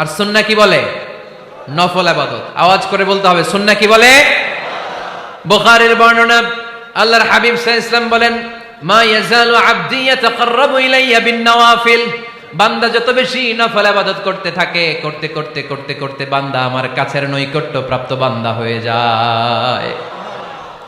আর সুন্না কি বলে? নফল আবাদত। আওয়াজ করে বলতে হবে, সুন্না কি বলে? বুখারীর বর্ণনা, আল্লাহর হাবিব সাহ ইসলাম বলেন, মা ইয়াজালু আবদি ইয়াতাকাররাবু ইলাইয়া বিন বান্দা যত বেশি নফল ইবাদত করতে থাকে, করতে করতে করতে করতে বান্দা আমার কাছের নৈকট্য প্রাপ্ত বান্দা হয়ে যায়।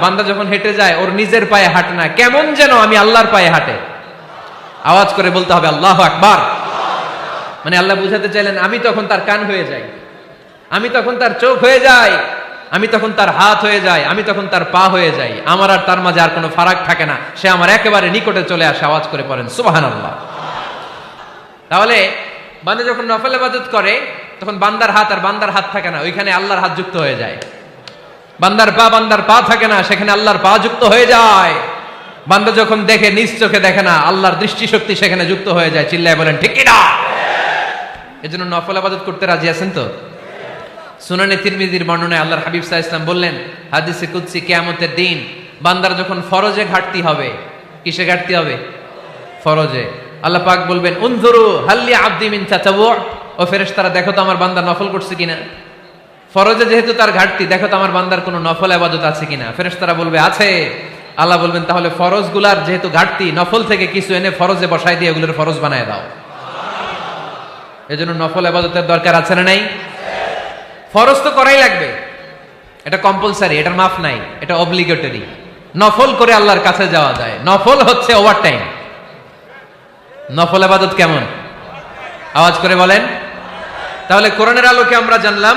বান্দা যখন হেঁটে যায়, ওর নিজের পায়ে হাঁটে না। কেমন যেন আমি আল্লাহর পায়ে হাঁটে। আওয়াজ করে বলতে হবে, আল্লাহু আকবার। মানে আল্লাহ বুঝাতে চাইলেন, আমি তখন তার কান হয়ে যাই। আমি তখন তার চোখ হয়ে যাই। আমি তখন তার হাত হয়ে যাই। আমি তখন তার পা হয়ে যাই। আমার আর তার মাঝে আর কোনো ফারাক থাকে না। সে আমার একেবারে নিকটে চলে আসে, আওয়াজ করে পড়েন, সুবহানাল্লাহ। তাহলে বান্দা যখন নফল ইবাদত করে, তখন বান্দার হাত আর বান্দার হাত থাকে না। ওইখানে আল্লাহর হাত যুক্ত হয়ে যায়। বান্দার পা বান্দার পা থাকে না, সেখানে আল্লাহর পা যুক্ত হয়ে যায়। বান্দা যখন দেখে, নিজ চোখে দেখে না, আল্লাহর দৃষ্টিশক্তি সেখানে যুক্ত হয়ে যায়, চিল্লায় বলেন ঠিক না। এজন্য নফল আবাদত করতে রাজি আছেন তো? সুনানে তিরমিজির বর্ণনায় আল্লাহর হাবিব সাহা ইসলাম বললেন, হাদিসে কুৎসি কেয়ামতের দিন, বান্দার যখন ফরজে ঘাটতি হবে, কিসে ঘাটতি হবে? ফরজে। আল্লাহ পাক বলবেন, উনজুরু হাল্লি আব্দি মিন চাচাবু ও ফেরেশতারা, দেখো তো আমার বান্দা নফল করছে কিনা? ফরজে যেহেতু তার ঘাটতি, দেখো তো আমার বান্দার কোনো নফল আবাদত আছে কিনা। ফেরেশতারা বলবে, আছে। আল্লাহ বলবেন, তাহলে ফরজগুলার যেহেতু ঘাটতি, নফল থেকে কিছু এনে ফরজে বসাই দিয়ে এগুলোর ফরজ বানায় দাও। এজন্য নফল আবাদতের দরকার আছে না নাই? ফরজ তো করাই লাগবে। এটা কম্পালসারি এটার মাফ নাই, এটা অব্লিগেটরি নফল করে আল্লাহর কাছে যাওয়া যায়। নফল হচ্ছে ওভার টাইম নফল আবাদত কেমন? আওয়াজ করে বলেন। তাহলে কোরআনের আলোকে আমরা জানলাম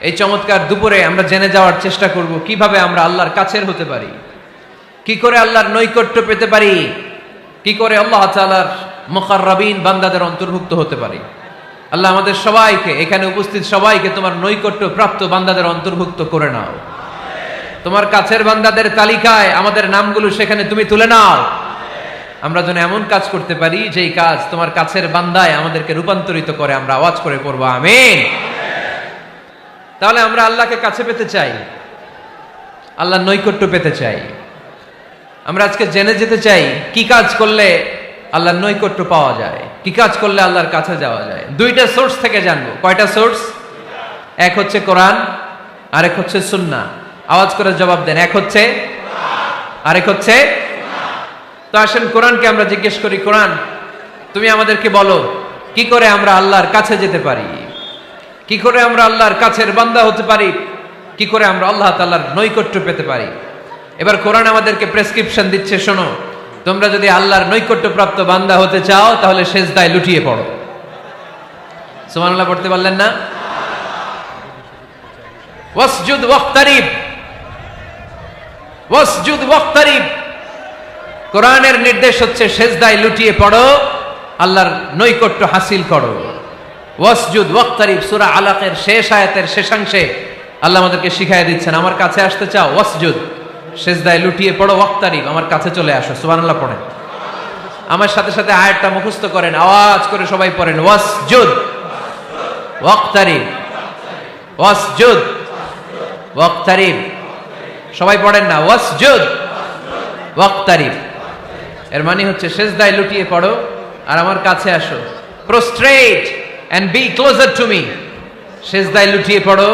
এই চমৎকার দুপুরে আমরা জেনে যাওয়ার চেষ্টা করব কীভাবে আমরা আল্লাহর কাছের হতে পারি। কি করে আল্লাহর নৈকট্য পেতে পারি? কি করে আল্লাহ তাআলার মুকাররাবিন বান্দাদের অন্তর্ভুক্ত হতে পারি? আল্লাহ আমাদের সবাইকে, এখানে উপস্থিত সবাইকে তোমার নৈকট্য প্রাপ্ত বান্দাদের অন্তর্ভুক্ত করে নাও। তোমার কাছের বান্দাদের তালিকায় আমাদের নামগুলো সেখানে তুমি তুলে নাও। আমরা যেন এমন কাজ করতে পারি, যেই কাজ তোমার কাছের বান্দায় আমাদেরকে রূপান্তরিত করে আমরা আওয়াজ করে পড়ব, আমিন। তাহলে আমরা আল্লাহকে কাছে পেতে চাই। আল্লাহ নৈকট্য পেতে চাই। আমরা আজকে জেনে যেতে চাই, কি কাজ করলে আল্লাহর নৈকট্য পাওয়া যায়? কি কাজ করলে আল্লাহর কাছে যাওয়া যায়? দুইটা সোর্স থেকে জানব। কয়টা সোর্স? এক হচ্ছে কোরআন, আরেক হচ্ছে সুন্না আওয়াজ করে জবাব দেন, এক হচ্ছে আরেক হচ্ছে তো আসেন, কোরআনকে আমরা জিজ্ঞেস করি, কোরআন, তুমি আমাদেরকে বলো, কি করে আমরা আল্লাহর কাছে যেতে পারি? কি করে আমরা আল্লাহর কাছের বান্দা হতে পারি? কি করে আমরা আল্লাহ তাল্লাহর নৈকট্য পেতে পারি? এবার কোরআন আমাদেরকে প্রেসক্রিপশন দিচ্ছে, শোনো। তোমরা যদি আল্লাহর নৈকট্য প্রাপ্ত বান্দা হতে চাও, তাহলে শেষ দায় লুটিয়ে পড়ো। সুবহানাল্লাহ, পড়তে পারলেন না? ওয়াসজুদ ওয়াক্তারিব। ওয়াসজুদ ওয়াক্তারিব। কোরআনের নির্দেশ হচ্ছে সেজদায় লুটিয়ে পড়ো, আল্লাহর নৈকট্য হাসিল করো। ওয়াসজুদ, ওয়াক্তারিব, সূরা আলাকের শেষ আয়াতের শেষাংশে আল্লাহ আমাদেরকে শিখাই দিচ্ছেন, আমার কাছে আসতে চাও, ওয়াসজুদ, সেজদায় লুটিয়ে পড়ো, ওয়াক্তারিব, আমার কাছে চলে আসো। সুবহানাল্লাহ পড়েন। আমার সাথে সাথে আয়াতটা মুখস্থ করেন, আওয়াজ করে সবাই পড়েন, ওয়াসজুদ, ওয়াক্তারিব ওয়াসজুদ, ওয়াক্তারিব। সবাই পড়েন না, ওয়াসজুদ, ওয়াক্তারিব। এর মানে হচ্ছে, সেজদায় লুটিয়ে পড়ো আর আমার কাছে আসো। Prostrate and be closer to me সেজদায় লুটিয়ে পড়ো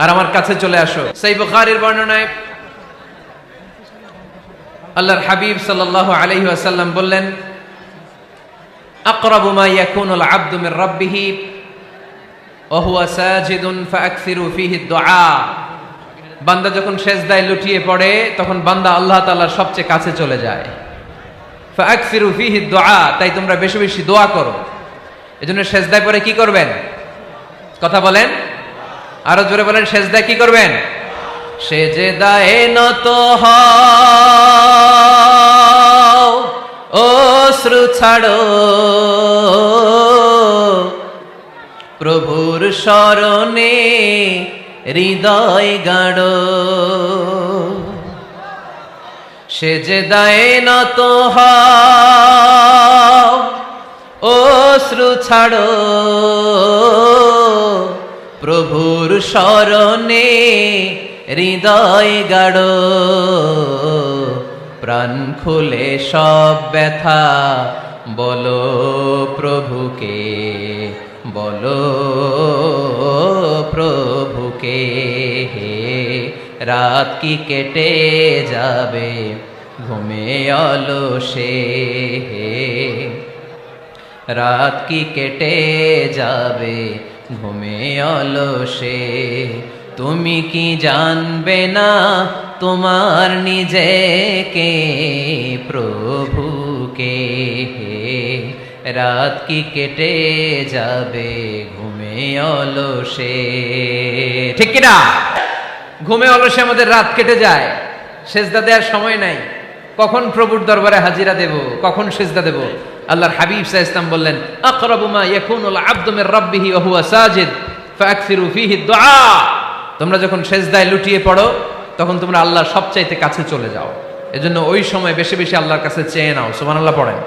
আর আমার কাছে চলে আসো। সেই বুখারীর বর্ণনায় আল্লাহর হাবিব সাল্লাল্লাহু আলাইহি ওয়াসাল্লাম বললেন, আকরাবু মা ইয়াকুনুল আবদু মির রাব্বিহি, ওয়া হুয়া সাজিদুন ফাআকসিরু ফীহি দুআ। বান্দা যখন সেজদায় লুটিয়ে পড়ে, তখন বান্দা আল্লাহ তাআলার সবচেয়ে কাছে চলে যায়। ফাআকসিরু ফীহি দুআ, তাই তোমরা বেশি বেশি দোয়া করো। এজন্য সেজদায় পড়ে কি করবেন? কথা বলেন। আরও জোরে বলেন সেজদায় কি করবেন? সেজদায় নত অশ্রু ছাড়ো। প্রভুর স্মরণে হৃদয় গাড়ো সেজদায় নত হও অশ্রু ছাড়ো। প্রভুর স্মরণে হৃদয় গাড়ো। প্রাণ খুলে সব ব্যথা, বলো প্রভুকে বলো প্রভুকে, হে রাত কি কেটে যাবে, ঘুমে অলসে রাত কি কেটে যাবে? ঘুমে অলসে। তুমি কি জানবে না তোমার নিজেকে? প্রভুকে রাত কি কেটে যাবে? ঘুমে অলসে। ঠিক কিনা? ঘুমে অলসে আমাদের রাত কেটে যায়। সেজদা দেওয়ার সময় নাই। কখন প্রভুর দরবারে হাজিরা দেব? কখন সেজদা দেব? আল্লাহর হাবিব সাহ ইসলাম বললেন, আকরাবু মা ইয়াকুনুল রাব্বিহি ওয়া হুয়া সাজিদ ফাকসিরু ফীহি দুআ। তোমরা যখন সেজদায় লুটিয়ে পড়ো, তখন তোমরা আল্লাহর সবচাইতে কাছে চলে যাও। এজন্য ওই সময় বেশি বেশি আল্লাহর কাছে চেয়ে নাও, সুবহানাল্লাহ পড়েন।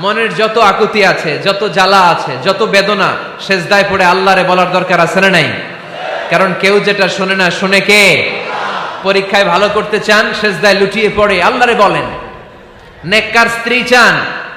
মনের যত আকুতি আছে, যত জ্বালা আছে, যত বেদনা, সেজদায় পড়ে আল্লাহরে বলার দরকার আছে না নাই? কারণ কেউ যেটা শোনে না, শুনে কে? পরীক্ষায় ভালো করতে চান, সেজদায় লুটিয়ে পড়ে আল্লাহরে বলেন। নেককার স্ত্রী চান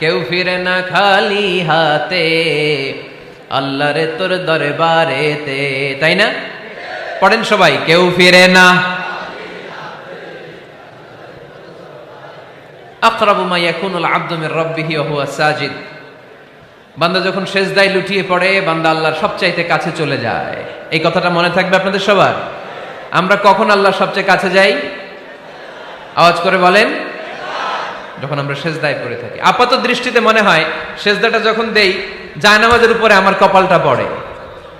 কেউ ফিরে না খালি হাতে, আল্লাহরে তোর দরবারেতে, তাই না? পড়েন সবাই, কেউ ফিরে না। আকরাবু মা ইয়াকুনুল আবদু মির রাব্বিহি ওয়া হুয়া সাজিদ। বান্দা যখন সেজদায় লুটিয়ে পড়ে, বান্দা আল্লাহর সবচাইতে কাছে চলে যায়। এই কথাটা মনে থাকবে আপনাদের সবার? আমরা কখন আল্লাহর সবচেয়ে কাছে যাই? আওয়াজ করে বলেন। যখন আমরা সেজদায় পড়ে থাকি। আপাত দৃষ্টিতে মনে হয়, সেজদাটা যখন দেই, জায়নামাজের উপরে আমার কপালটা পড়ে।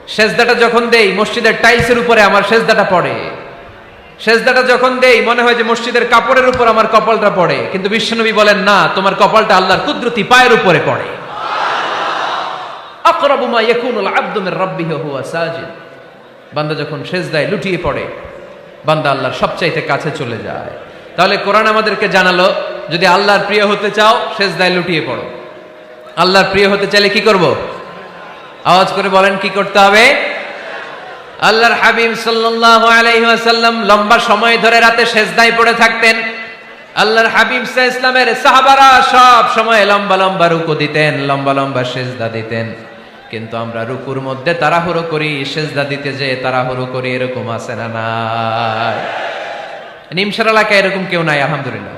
সেজদাটা যখন দেই, মসজিদের টাইলসের উপরে আমার সেজদাটা পড়ে। সেজদাটা যখন দেই, মনে হয় যে মসজিদের কাপড়ের উপর আমার কপালটা পড়ে। কিন্তু বিশ্বনবী বলেন, না, তোমার কপালটা আল্লাহর কুদরতি পায়ের উপরে পড়ে। আকরাবু মা ইয়াকুনুল আবদু মির হুয়া সাজিদ। বান্দা যখন সেজদায় লুটিয়ে পড়ে, বান্দা আল্লাহর সবচাইতে কাছে চলে যায়। তাহলে কোরআন আমাদেরকে জানালো যদি আল্লাহর প্রিয় হতে চাও, সেজদায় লুটিয়ে পড়ো। আল্লাহর প্রিয় হতে চাইলে কি করব? আওয়াজ করে বলেন, কি করতে হবে? আল্লাহর হাবিব সাল্লাল্লাহু আলাইহি ওয়াসাল্লাম লম্বা সময় ধরে রাতে সেজদায় পড়ে থাকতেন। আল্লাহর হাবিব ইসলামের সাহাবারা সব সময় লম্বা লম্বা রুকু দিতেন, লম্বা লম্বা সেজদা দিতেন। কিন্তু আমরা রুকুর মধ্যে তাড়াহুড়ো করি, সেজদা দিতে যে তাড়াহুড়ো করি, এরকম আছে না নাই? নিমসার এলাকায় এরকম কেউ নাই, আলহামদুলিল্লাহ।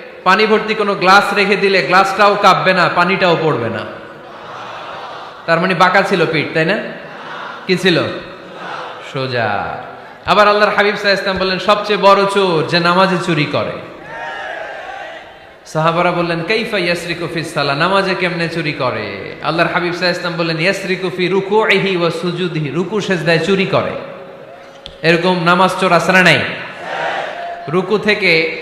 পানি ভর্তি কোনো গ্লাস রেখে দিলে গ্লাসটাও কাঁপবে না, পানিটাও পড়বে না। তার মানে বাঁকা ছিল পিঠ, তাই না? কি ছিল? সোজা। আবার আল্লাহর হাবিব সাহা ইসলাম বললেন, সবচেয়ে বড় চোর যে নামাজে চুরি করে। সাহাবারা বললেন, কাইফা ইয়াসরিকু ফি সালা নামাজে কেমনে চুরি করে? আল্লাহর হাবিব সাহা ইসলাম বললেন, ইয়াসরিকু ফি রুকুইহি ওয়া সুজুদিহি। রুকু সেজদায় চুরি করে। এরকম নামাজ চোর না নাই? রুকু থেকে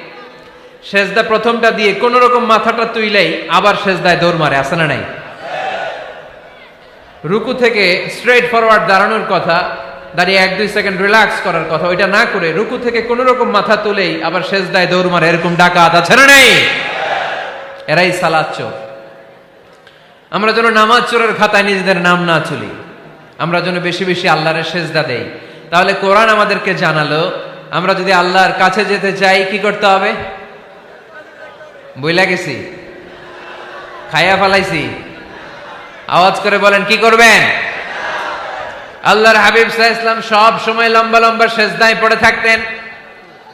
সেজদা প্রথমটা দিয়ে কোন রকম মাথাটা তুইলেই আবার সেজদায় দৌড় মারে আসে না নাই? রুকু থেকে স্ট্রেট ফরওয়ার্ড দাঁড়ানোর কথা, দাঁড়িয়ে এক দুই সেকেন্ড রিল্যাক্স করার কথা, ওইটা না করে রুকু থেকে কোন রকম মাথা তুলেই আবার সেজদায় দৌড় মারে, এরকম ডাকা আদা না নাই? এরাই সালাদ চোর। আমরা যেন নামাজ চোরের খাতায় নিজেদের নাম না চলি আমরা যেন বেশি বেশি আল্লাহরের সেজদা দেই। তাহলে কোরআন আমাদেরকে জানালো, আমরা যদি আল্লাহর কাছে যেতে চাই, কি করতে হবে? বইলা গেছি। খাইয়া ফালাইছি। আওয়াজ করে বলেন, কি করবেন? আল্লাহর হাবিব সাহা ইসলাম সব সময় লম্বা লম্বা সেজদায় পড়ে থাকতেন।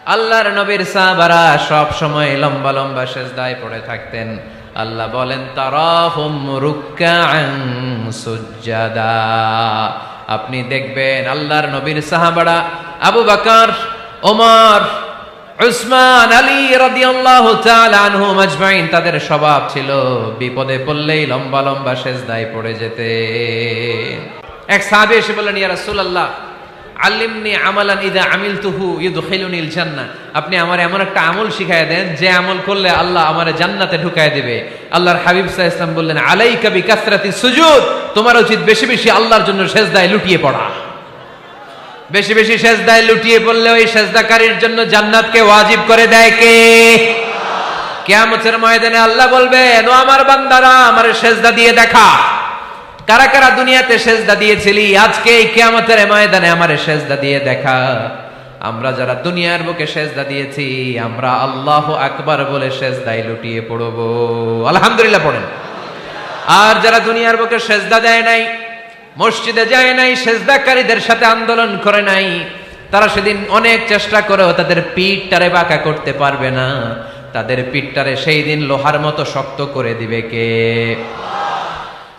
আল্লাহর নবীর সাহাবারা সব সময় লম্বা লম্বা সেজদায় পড়ে থাকতেন। আল্লাহ বলেন আপনি দেখবেন আল্লাহর নবীর সাহাবারা আবু বকর, ওমর উসমান আলী রাদিয়াল্লাহু তাআলা আনহুম আজমাইন তাদের স্বভাব ছিল বিপদে পড়লেই লম্বা লম্বা সেজদায় পড়ে যেতে। এক সাহাবী এসে বললেন, ইয়া রাসূলুল্লাহ, আল্লিমনি আমালান ইদা আমিলতুহু ইউদখিলুনিল জান্নাহ আপনি আমার এমন একটা আমল শিখায় দেন, যে আমল করলে আল্লাহ আমারে জান্নাতে ঢুকায় দিবে। আল্লাহর হাবিব সাল্লাল্লাহু আলাইহি বললেন, আলাইকা বিকাসরাতি সুজুদ, তোমার উচিত বেশি বেশি আল্লাহর জন্য সেজদায় লুটিয়ে পড়া। বেশি বেশি সেজদায় লুটিয়ে পড়লে ওই সেজদাকারীর জন্য জান্নাতকে ওয়াজিব করে দেয় কে? কেয়ামতের ময়দানে আল্লাহ বলবেন ও আমার বান্দারা, আমার সেজদা দিয়ে দেখা। কারা কারা দুনিয়াতে সেজদা দিয়েছিলি, আজকে এই কিয়ামতের ময়দানে আমার সেজদা দিয়ে দেখা। আমরা যারা দুনিয়ার বুকে সেজদা দিয়েছি, আমরা আল্লাহ আকবার বলে সেজদায় লুটিয়ে পড়ব। আলহামদুলিল্লাহ পড়েন। আর যারা দুনিয়ার বুকে সেজদা দেয় নাই মসজিদে যায় নাই সেজদাকারীদের সাথে আন্দোলন করে নাই তারা সেদিন অনেক চেষ্টা করেও তাদের পিঠটারে বাঁকা করতে পারবে না তাদের পিঠটারে সেই দিন লোহার মতো শক্ত করে দিবে কে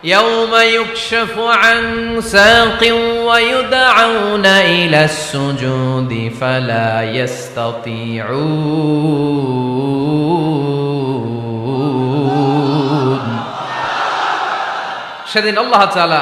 يوم يكشف عن ساق ويدعون إلى السجود فلا يستطيعون সেদিন আল্লাহ তাআলা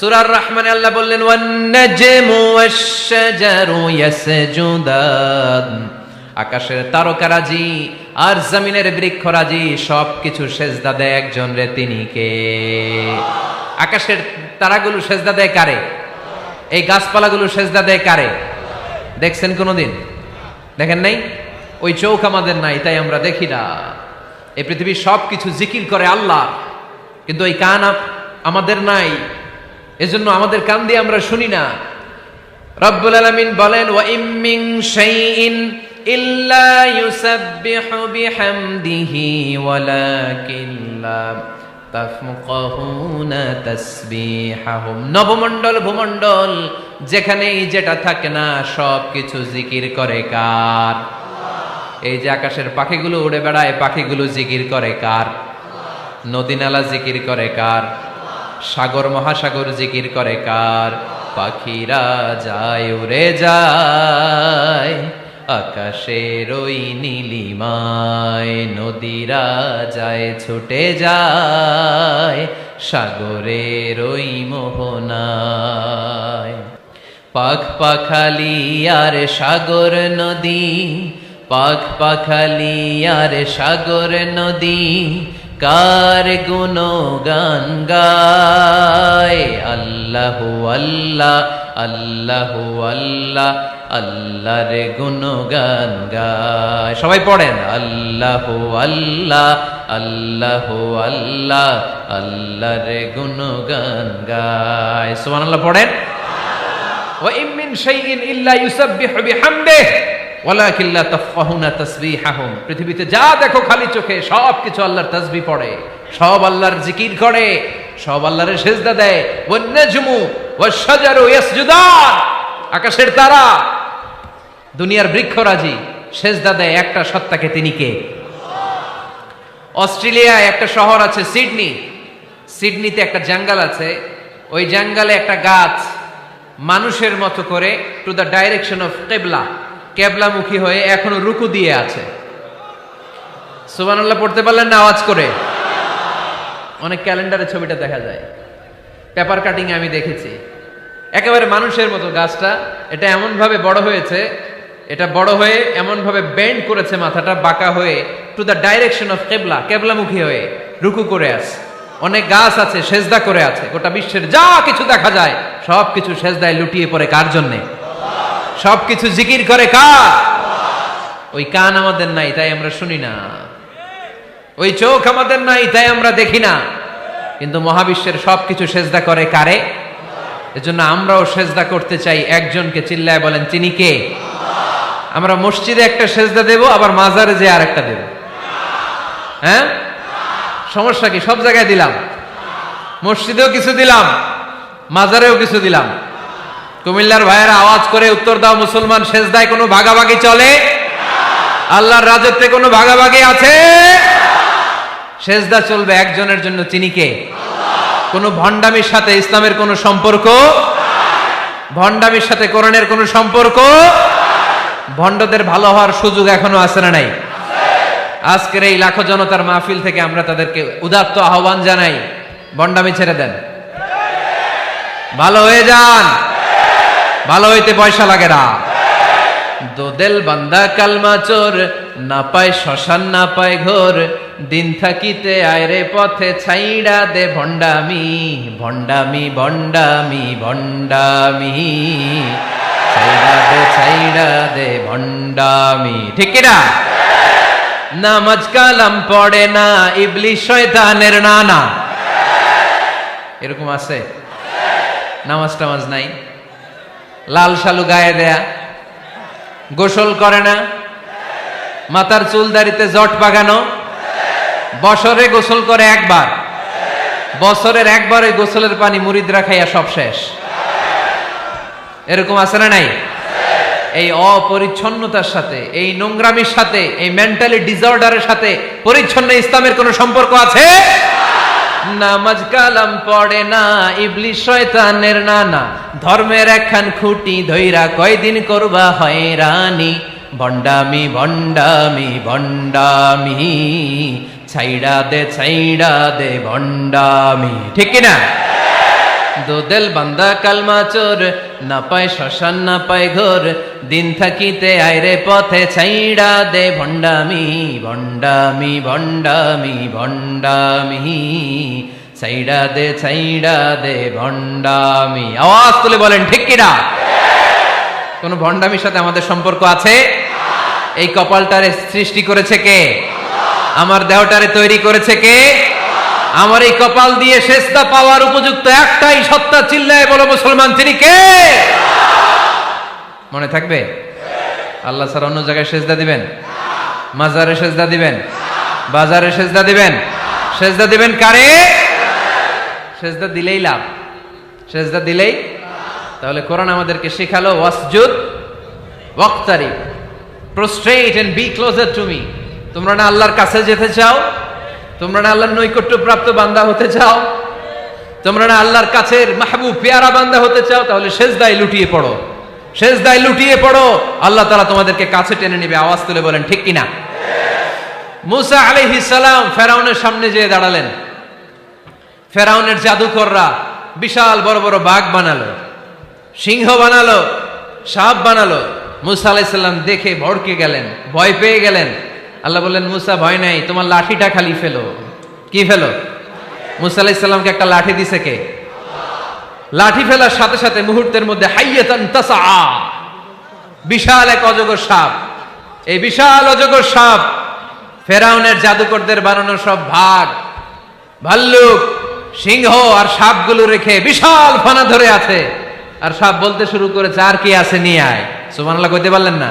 সুরার রহমানে আল্লাহ বললেন আকাশের তারকারাজি আর জমিনের বৃক্ষরাজি সবকিছু সেজদা দেয় একজন রে তিনি কে? আকাশের তারাগুলো সেজদা দেয় কারে? এই গাছপালাগুলো সেজদা দেয় কারে? দেখছেন কোনোদিন? দেখেন নাই? ওই চৌক আমাদের নাই, তাই আমরা দেখি না। এই পৃথিবীর সব কিছু জিকির করে আল্লাহ, কিন্তু ওই কান আমাদের নাই। এজন্য আমাদের কান দিয়ে আমরা শুনি না। রব্বুল আলামিন বলেন, ওয়া ইম্মিন শাইইন ইল্লা ইউসাব্বিহু বিহামদিহি ওয়ালাকিন লা তাফকাহুনা তাসবিহাহুম। নবমণ্ডল, ভূমণ্ডল, যেখানেই যেটা থাকে না সব কিছু জিকির করে কার? এই যে আকাশের পাখিগুলো উড়ে বেড়ায়, পাখিগুলো জিকির করে কার? নদী নালা জিকির করে কার? সাগর মহাসাগর জিকির করে কার? পাখিরা যায়, উড়ে যায়। আকাশের ওই নীলিমায় নদীরা যায়, ছুটে যায়। সাগরের ওই মোহনায়। পাখ পাখালি আর সাগর নদী পাখ পাখালি আর সাগর নদী কার গুণ গান গায় আল্লাহ আল্লাহ আল্লাহ আল্লাহ আল্লাহর গুণ গান গায় সবাই পড়েন আল্লাহ আল্লাহ আল্লাহ আল্লাহ আল্লাহর গুণ গান গায় সুবহানাল্লাহ পড়েন وإن من شيء إلا يسبح بحمده ওয়ালাকিল্লা তাফাহুনা তাসবিহাহুম। পৃথিবীতে যা দেখো খালি চোখে সব কিছু আল্লাহর তাসবি পড়ে। সব আল্লাহর জিকির করে, সব আল্লাহরের সেজদা দেয়। ওয়ান্নাজমু ওয়াশজারু ইয়াসজুদান। আকাশের তারা, দুনিয়ার বৃক্ষরাজি, সেজদা দেয় একটা সত্তাকে তিনি কে? অস্ট্রেলিয়ায় একটা শহর আছে সিডনি। সিডনিতে একটা জঙ্গল আছে। ওই জঙ্গলে একটা গাছ মানুষের মতো করে টু দ্য ডাইরেকশন অফ কেবলা কেবলামুখী হয়ে এখনও রুকু দিয়ে আছে। সুবহানাল্লাহ, পড়তে পারলেন না আওয়াজ করে। অনেক ক্যালেন্ডারে ছবিটা দেখা যায়। পেপার কাটিং আমি দেখেছি। একেবারে মানুষের মতো গাছটা। এটা এমন ভাবে বড় হয়েছে, এটা বড় হয়ে এমন ভাবে বেন্ড করেছে মাথাটা, বাঁকা হয়ে টু দ্য ডাইরেকশন অফ কেবলা, কেবলামুখী হয়ে রুকু করে আছে। অনেক গাছ আছে, সেজদা করে আছে। গোটা বিশ্বের যা কিছু দেখা যায় সব কিছু সেজদায় লুটিয়ে পড়ে কার জন্যে? সব কিছু জিকির করে কার? ওই কান আমাদের নাই, তাই আমরা শুনি না। ওই চোখ আমাদের নাই, তাই আমরা দেখি না। কিন্তু মহাবিশ্বের সবকিছু সেজদা করে কারে? এজন্য আমরাও সেজদা করতে চাই, একজনকে চিল্লায় বলেন, তিনি কে? আমরা মসজিদে একটা সেজদা দেব, আবার মাজারে যে আর একটা দেব। হ্যাঁ? সমস্যা কি? সব জায়গায় দিলাম। মসজিদেও কিছু দিলাম, মাজারেও কিছু দিলাম। কুমিল্লার ভাইয়েরা আওয়াজ করে উত্তর দাও, মুসলমান সেজদায় কোনো ভাগাভাগি চলে? আল্লাহর রাজত্বে কোনো ভাগাভাগি আছে? সেজদা চলবে একজনের জন্য, তিনি কে? কোনো ভণ্ডামির সাথে ইসলামের কোনো সম্পর্ক? ভণ্ডামির সাথে কোরআনের কোনো সম্পর্ক? ভণ্ডদের ভালো হওয়ার সুযোগ এখনও আছে না নাই? আজকের এই লাখো জনতার মাহফিল থেকে আমরা তাদেরকে উদাত্ত আহ্বান জানাই। ভণ্ডামি ছেড়ে দেন। ভালো হয়ে যান। ভালো হইতে পয়সা লাগে না। দোদেল বান্দা কালমা চোর, না পায় শ্মশান, না পায় ঘোর। দিন থাকিতে আয়রে পথে ছাইড়া দে ভণ্ডামি ভণ্ডামি ভণ্ডামি ভণ্ডামি। ছাইড়া দে ছাইড়া দে ভণ্ডামি। ঠিক কিনা? নামাজ কালাম পড়ে না ইবলি শয়তানের নানা। এরকম আছে? নামাজ টামাজ নাই? লাল শালু গায়ে দেয়া। গোসল করে না। মাথার চুল দাড়িতে জট বাগানো। বছরে গোসল করে একবার। বছরের একবারে গোসলের পানি মুরিদরা খাইয়া সব শেষ। এরকম আছে না নাই? এই অপরিচ্ছন্নতার সাথে, এই নোংরামির সাথে, এই মেন্টালি ডিসঅর্ডারের সাথে পরিচ্ছন্ন ইসলামের কোনো সম্পর্ক আছে? নামাজ কালাম পড়ে না ইবলি শয়তানের নানা। ধর্মের একখান খুঁটি ধৈরা কয়দিন করবা হয় রানী ভণ্ডামি ভণ্ডামি ভণ্ডামি, ছাইড়া দে ছাইড়া দে, ভণ্ডামি। ঠিক কিনা? দোদেল বান্দা কালমা চোর, না পায় শ্মশান, না পায় ঘোর। দিন থাকিতে আইরে পথে ছাইড়া দে ভণ্ডামি ভণ্ডামি ভণ্ডামি ভণ্ডামি। ছাইড়া দে ছাইড়া দে ভণ্ডামি। আওয়াজ তুলে বলেন, ঠিক কিনা কোন ভণ্ডামির সাথে আমাদের সম্পর্ক আছে? এই কপালটারে সৃষ্টি করেছে কে? আমার দেহটারে তৈরি করেছে কে? আমার এই কপাল দিয়ে শেষটা পাওয়ার উপযুক্ত একটাই সত্তা চিল্লায় বলো মুসলমান, তিনি কে? মনে থাকবে? আল্লাহ স্যার অন্য জায়গায় সেজদা দিবেন? মাজারে সেজদা দিবেন? বাজারে সেজদা দিবেন? সেজদা দিবেন কারে? সেজদা দিলেই লাভ। সেজদা দিলেই তাহলে কোরআন আমাদেরকে শেখালো, ওয়াসজুদ ওয়াক্তারি prostrate and be closer to me তোমরা না আল্লাহর কাছে যেতে চাও? তোমরা না আল্লাহর নৈকট্য প্রাপ্ত বান্দা হতে চাও? তোমরা না আল্লাহর কাছের মাহবুব, পেয়ারা বান্দা হতে চাও? তাহলে শেষ দায় লুটিয়ে পড়ো। শেষ দায় লুটিয়ে পড়ো। আল্লাহ তাআলা তোমাদেরকে কাছে টেনে নেবে, আওয়াজ তুলে বলেন, ঠিক কিনা? মুসা আলাইহিস সালাম ফেরাউনের সামনে যেয়ে দাঁড়ালেন। ফেরাউনের জাদুকররা বিশাল বড় বড় বাঘ বানালো, সিংহ বানালো, সাপ বানালো। মুসা আলাইসাল্লাম দেখে ভড়কে গেলেন, ভয় পেয়ে গেলেন। আল্লাহ বললেন, মুসা, ভয় নাই, তোমার লাঠিটা খালি ফেলো। কি ফেলো? মুসা আলাইসাল্লামকে একটা লাঠি দিছে কে? লাঠি ফেলার সাথে সাথে মুহূর্তের মধ্যে বিশাল এক অজগর সাপ। এই বিশাল অজগর সাপ ফেরাউনের জাদুকরদের বানানো সব ভাগ, ভাল্লুক, সিংহ আর সাপগুলো রেখে বিশাল ফানা ধরে আছে। আর সাপ বলতে শুরু করেছে, আর কি আছে নিয়ে আয়? সুবহানাল্লাহ, কইতে পারলেন না?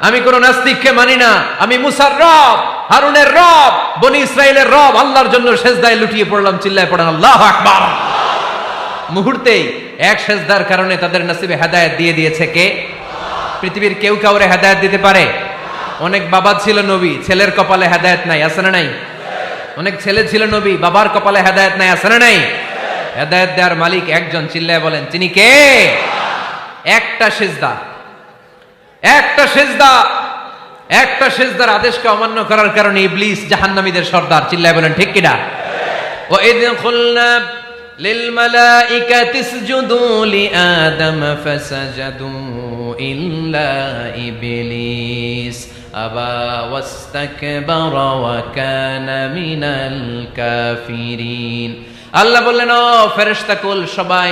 আমি কোন নাস্তিককে মানি না। আমি মুসার রব, হারুনের রব, বনি ইসরায়েলের রব। আল্লাহর জন্য সেজদায় লুটিয়ে পড়লাম, চিল্লায় পড়েন, আল্লাহ আকবার! মুহূর্তেই এক সেজদার কারণে তাদের নসিবে হেদায়েত দিয়ে দিয়েছে কে? পৃথিবীর কেউ কাউরে হেদায়েত দিতে পারে? অনেক বাবা ছিল নবী, ছেলের কপালে হেদায়ত নাই, আছে না নাই? অনেক ছেলে ছিল নবী, বাবার কপালে হেদায়েত নাই, আছে না নাই? হেদায়েত দেওয়ার মালিক একজন, চিল্লায় বলেন, তিনি কে? একটা সেজদা। একটা সেজদা একটা সেজদার আদেশকে অমান্য করার কারণে ইবলিস জাহান্নামীদের সর্দার চিল্লায় বলেন ঠিক কিনা ও এদিন খুলনা للملائكة اسجدوا لآدم فسجدوا إلا إبليس أبى واستكبر وكان من الكافرين আল্লাহ বললেন ও ফেরেশতা কুল সবাই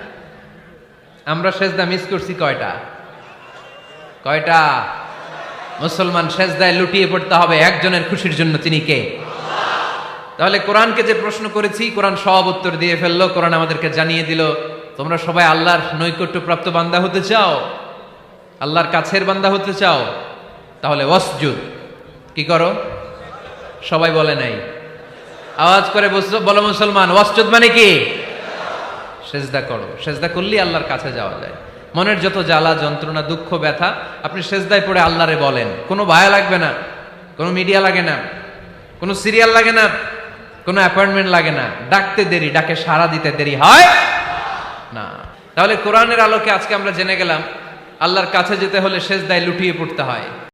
আমরা সেজদা মিস করছি কয়টা? কয়টা? মুসলমান সেজদায় লুটিয়ে পড়তে হবে একজনের খুশির জন্য, তিনি কে? তাহলে কোরআনকে যে প্রশ্ন করেছি, কোরআন সব উত্তর দিয়ে ফেলল, কোরআন আমাদেরকে জানিয়ে দিল, তোমরা সবাই আল্লাহর নৈকট্য প্রাপ্ত বান্দা হতে চাও? আল্লাহর কাছের বান্দা হতে চাও? তাহলে ওয়াসজুদ, কি করো? সবাই বলে নাই। আওয়াজ করে বলো মুসলমান, ওয়াসজুদ মানে কি? সেজদা করো। সেজদা করলেই আল্লাহর কাছে যাওয়া যায়। মনের যত জ্বালা, যন্ত্রণা, দুঃখ, ব্যথা, আপনি সেজদায় পড়ে আল্লাহরে বলেন। কোনো ভায়া লাগবে না, কোনো মিডিয়া লাগে না, কোনো সিরিয়াল লাগে না, কোনো অ্যাপয়েন্টমেন্ট লাগে না। ডাকতে দেরি, ডাকে সাড়া দিতে দেরি হয় না। তাহলে কোরআনের আলোকে আজকে আমরা জেনে গেলাম, আল্লাহর কাছে যেতে হলে শেষ দায় লুটিয়ে পড়তে হয়।